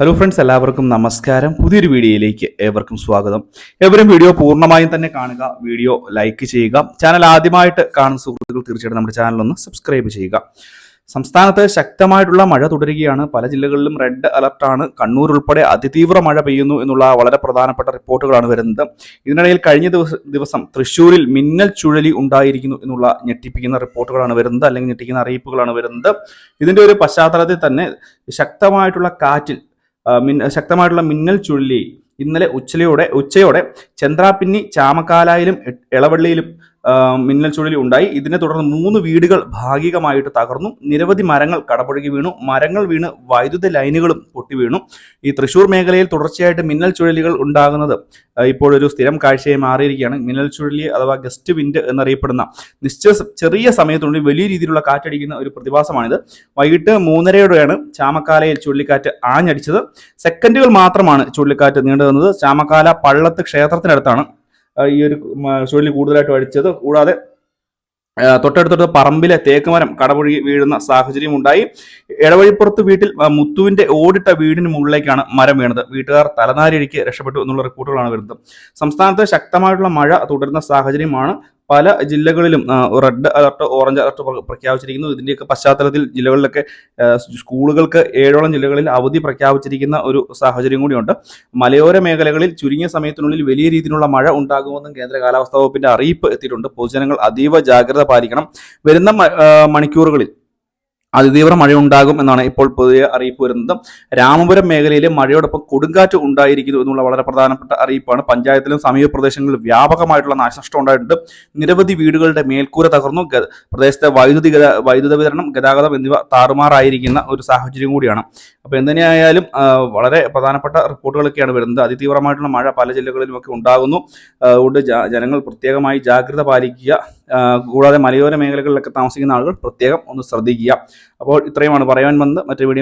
Hello friends എല്ലാവർക്കും നമസ്കാരം. പുതിയൊരു വീഡിയോയിലേക്ക് ഏവർക്കും സ്വാഗതം. എവരും വീഡിയോ പൂർണമായും തന്നെ കാണുക വീഡിയോ ലൈക്ക് ചെയ്യുക. ചാനൽ ആദ്യമായിട്ട് കാണുന്ന സുഹൃത്തുക്കൾ തീർച്ചയായിട്ടും നമ്മുടെ ചാനൽ ഒന്ന് സബ്സ്ക്രൈബ് ചെയ്യുക. സംസ്ഥാനത്ത് ശക്തമായിട്ടുള്ള മഴ തുടരുകയാണ്. പല ജില്ലകളിലും റെഡ് അലർട്ടാണ് കണ്ണൂർ ഉൾപ്പെടെ അതിതീവ്ര മഴ പെയ്യുന്നു എന്നുള്ള വളരെ പ്രധാനപ്പെട്ട റിപ്പോർട്ടുകളാണ് വരുന്നത്. ഇതിനിടയിൽ കഴിഞ്ഞ ദിവസം തൃശ്ശൂരിൽ മിന്നൽ ചുഴലി ഉണ്ടായിരിക്കുന്നു എന്നുള്ള ഞെട്ടിപ്പിക്കുന്ന റിപ്പോർട്ടുകളാണ് വരുന്നത് അല്ലെങ്കിൽ ഞെട്ടിക്കുന്ന അറിയിപ്പുകളാണ് വരുന്നത്. ഇതിന്റെ ഒരു പശ്ചാത്തലത്തിൽ തന്നെ ശക്തമായിട്ടുള്ള കാറ്റിൽ ശക്തമായിട്ടുള്ള മിന്നൽ ചുഴലി ഇന്നലെ ഉച്ചയോടെ ഉച്ചയോടെ ചന്ദ്രാപിന്നി ചാമക്കാലായിലും ഇളവള്ളിയിലും മിന്നൽ ചുഴലി ഉണ്ടായി. ഇതിനെ തുടർന്ന് മൂന്ന് വീടുകൾ ഭാഗികമായിട്ട് തകർന്നു. നിരവധി മരങ്ങൾ കടപുഴകി വീണു. മരങ്ങൾ വീണ് വൈദ്യുത ലൈനുകളും പൊട്ടി വീണു. ഈ തൃശൂർ മേഖലയിൽ തുടർച്ചയായിട്ട് മിന്നൽ ചുഴലികൾ ഉണ്ടാകുന്നത് ഇപ്പോഴൊരു സ്ഥിരം കാഴ്ചയായി മാറിയിരിക്കുകയാണ്. മിന്നൽ ചുഴലി അഥവാ ഗസ്റ്റ് വിൻഡ് എന്നറിയപ്പെടുന്ന നിശ്ചയ ചെറിയ സമയത്തുള്ളിൽ വലിയ രീതിയിലുള്ള കാറ്റടിക്കുന്ന ഒരു പ്രതിഭാസമാണിത്. വൈകിട്ട് മൂന്നരയോടെയാണ് ചാമക്കാലയിൽ ചുഴലിക്കാറ്റ് ആഞ്ഞടിച്ചത്. സെക്കൻഡുകൾ മാത്രമാണ് ചുഴലിക്കാറ്റ് നീണ്ടു നിന്നത് ചാമക്കാല പള്ളത്ത് ക്ഷേത്രത്തിനടുത്താണ് ഈ ഒരു ചുഴലി കൂടുതലായിട്ട് അടിച്ചത് കൂടാതെ തൊട്ടടുത്തൊട്ട് പറമ്പിലെ തേക്കുമരം കടപുഴകി വീഴുന്ന സാഹചര്യം ഉണ്ടായി. ഇടവഴിപ്പുറത്ത് വീട്ടിൽ മുത്തുവിന്റെ ഓടിട്ട വീടിന് മുകളിലേക്കാണ് മരം വീണത്. വീട്ടുകാർ തലനാരിഴിക്ക് രക്ഷപ്പെട്ടു എന്നുള്ള റിപ്പോർട്ടുകളാണ് വരുന്നത്. സംസ്ഥാനത്ത് ശക്തമായിട്ടുള്ള മഴ തുടരുന്ന സാഹചര്യമാണ് പല ജില്ലകളിലും റെഡ് അലർട്ട് ഓറഞ്ച് അലർട്ട് പ്രഖ്യാപിച്ചിരിക്കുന്നു. ഇതിന്റെയൊക്കെ പശ്ചാത്തലത്തിൽ ജില്ലകളിലൊക്കെ സ്കൂളുകൾക്ക് ഏഴോളം ജില്ലകളിൽ അവധി പ്രഖ്യാപിച്ചിരിക്കുന്ന ഒരു സാഹചര്യം കൂടിയുണ്ട്. മലയോര മേഖലകളിൽ ചുരുങ്ങിയ സമയത്തിനുള്ളിൽ വലിയ രീതിയിലുള്ള മഴ ഉണ്ടാകുമെന്നും കേന്ദ്ര കാലാവസ്ഥാ വകുപ്പിന്റെ അറിയിപ്പ് എത്തിയിട്ടുണ്ട്. പൊതുജനങ്ങൾ അതീവ ജാഗ്രത പാലിക്കണം. വരുന്ന മണിക്കൂറുകളിൽ അതിതീവ്ര മഴയുണ്ടാകും എന്നാണ് ഇപ്പോൾ പുതിയ അറിയിപ്പ് വരുന്നത്. രാമപുരം മേഖലയിലെ മഴയോടൊപ്പം കൊടുങ്കാറ്റ് ഉണ്ടായിരിക്കുന്നു എന്നുള്ള വളരെ പ്രധാനപ്പെട്ട അറിയിപ്പാണ്. പഞ്ചായത്തിലും സമീപ പ്രദേശങ്ങളിലും വ്യാപകമായിട്ടുള്ള നാശനഷ്ടം ഉണ്ടായിട്ടുണ്ട്. നിരവധി വീടുകളുടെ മേൽക്കൂര തകർന്നു. പ്രദേശത്തെ വൈദ്യുതി വൈദ്യുത വിതരണം ഗതാഗതം എന്നിവ താറുമാറായിരിക്കുന്ന ഒരു സാഹചര്യം കൂടിയാണ്. അപ്പോൾ എന്തിനായാലും വളരെ പ്രധാനപ്പെട്ട റിപ്പോർട്ടുകളൊക്കെയാണ് വരുന്നത്. അതിതീവ്രമായിട്ടുള്ള മഴ പല ജില്ലകളിലുമൊക്കെ ഉണ്ടാകുന്നു. അതുകൊണ്ട് ജനങ്ങൾ പ്രത്യേകമായി ജാഗ്രത പാലിക്കുക. കൂടാതെ മലയോര മേഖലകളിലൊക്കെ താമസിക്കുന്ന ആളുകൾ പ്രത്യേകം ഒന്ന് ശ്രദ്ധിക്കുക. അപ്പോൾ ഇത്രയുമാണ് പറയാൻ വന്നത്. മറ്റൊരു വീഡിയോ